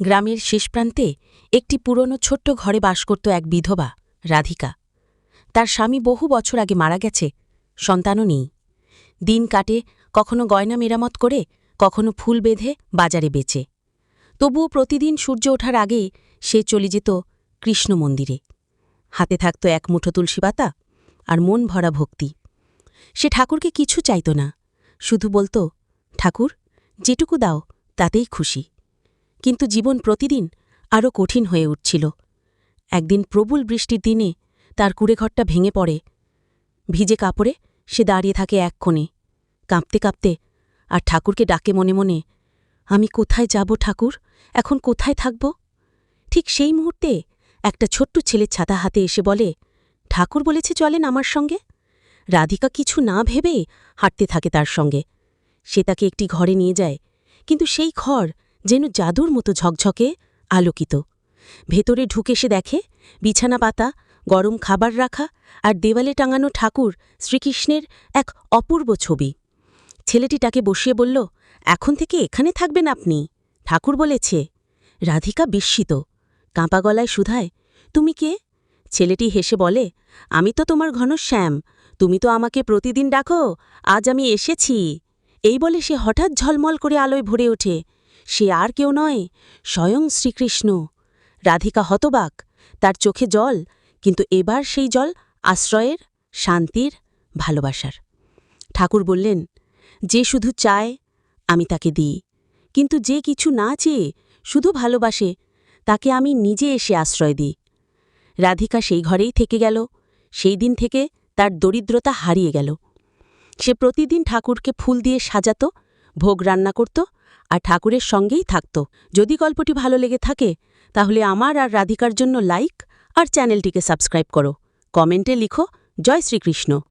গ্রামের শেষ প্রান্তে একটি পুরনো ছোট্ট ঘরে বাস করত এক বিধবা, রাধিকা। তার স্বামী বহু বছর আগে মারা গেছে, সন্তানও নেই। দিন কাটে, কখনো গয়না মেরামত করে, কখনো ফুল বেঁধে বাজারে বেচে। তবুও প্রতিদিন সূর্য ওঠার আগেই সে চলে যেত কৃষ্ণ মন্দিরে। হাতে থাকত এক মুঠো তুলসী পাতা আর মন ভরা ভক্তি। সে ঠাকুরকে কিছু চাইত না, শুধু বলতো, ঠাকুর, যেটুকু দাও, তাতেই খুশি। কিন্তু জীবন প্রতিদিন আরও কঠিন হয়ে উঠছিল। একদিন প্রবল বৃষ্টির দিনে তার কুড়েঘরটা ভেঙে পড়ে। ভিজে কাপড়ে সে দাঁড়িয়ে থাকে এক কোণে কাঁপতে কাঁপতে আর ঠাকুরকে ডাকে মনে মনে, আমি কোথায় যাব ঠাকুর? এখন কোথায় থাকব? ঠিক সেই মুহূর্তে একটা ছোট্ট ছেলে ছাতা হাতে এসে বলে, ঠাকুর বলেছে চলেন আমার সঙ্গে? রাধিকা কিছু না ভেবে হাঁটতে থাকে তার সঙ্গে। সে তাকে একটি ঘরে নিয়ে যায়, কিন্তু সেই ঘর যেন জাদুর মতো ঝকঝকে আলোকিত। ভেতরে ঢুকে সে দেখে বিছানা পাতা, গরম খাবার রাখা আর দেওয়ালে টাঙানো ঠাকুর শ্রীকৃষ্ণের এক অপূর্ব ছবি। ছেলেটি তাকে বসিয়ে বলল, এখন থেকে এখানে থাকবেন আপনি? ঠাকুর বলেছে, রাধিকা বিস্মিত। কাঁপা গলায় সুধায়, তুমি কে? ছেলেটি হেসে বলে, আমি তো তোমার ঘনশ্যাম, তুমি তো আমাকে প্রতিদিন ডাকো, আজ আমি এসেছি। এই বলে সে হঠাৎ ঝলমল করে আলোয় ভরে ওঠে। সে আর কেউ নয়, স্বয়ং শ্রীকৃষ্ণ। রাধিকা হতবাক, তার চোখে জল, কিন্তু এবার সেই জল আশ্রয়ের, শান্তির, ভালোবাসার। ঠাকুর বললেন, যে শুধু চায়, আমি তাকে দিই। কিন্তু যে কিছু না চেয়ে শুধু ভালোবাসে, তাকে আমি নিজে এসে আশ্রয় দিই। রাধিকা সেই ঘরেই থেকে গেল। সেই দিন থেকে তার দরিদ্রতা হারিয়ে গেল। সে প্রতিদিন ঠাকুরকে ফুল দিয়ে সাজাত, ভোগ রান্না করত আর ঠাকুরের সঙ্গেই থাকত। যদি গল্পটি ভালো লেগে থাকে, তাহলে আমার আর রাধিকার জন্য লাইক আর চ্যানেলটিকে সাবস্ক্রাইব করো। কমেন্টে লিখো, জয় শ্রীকৃষ্ণ।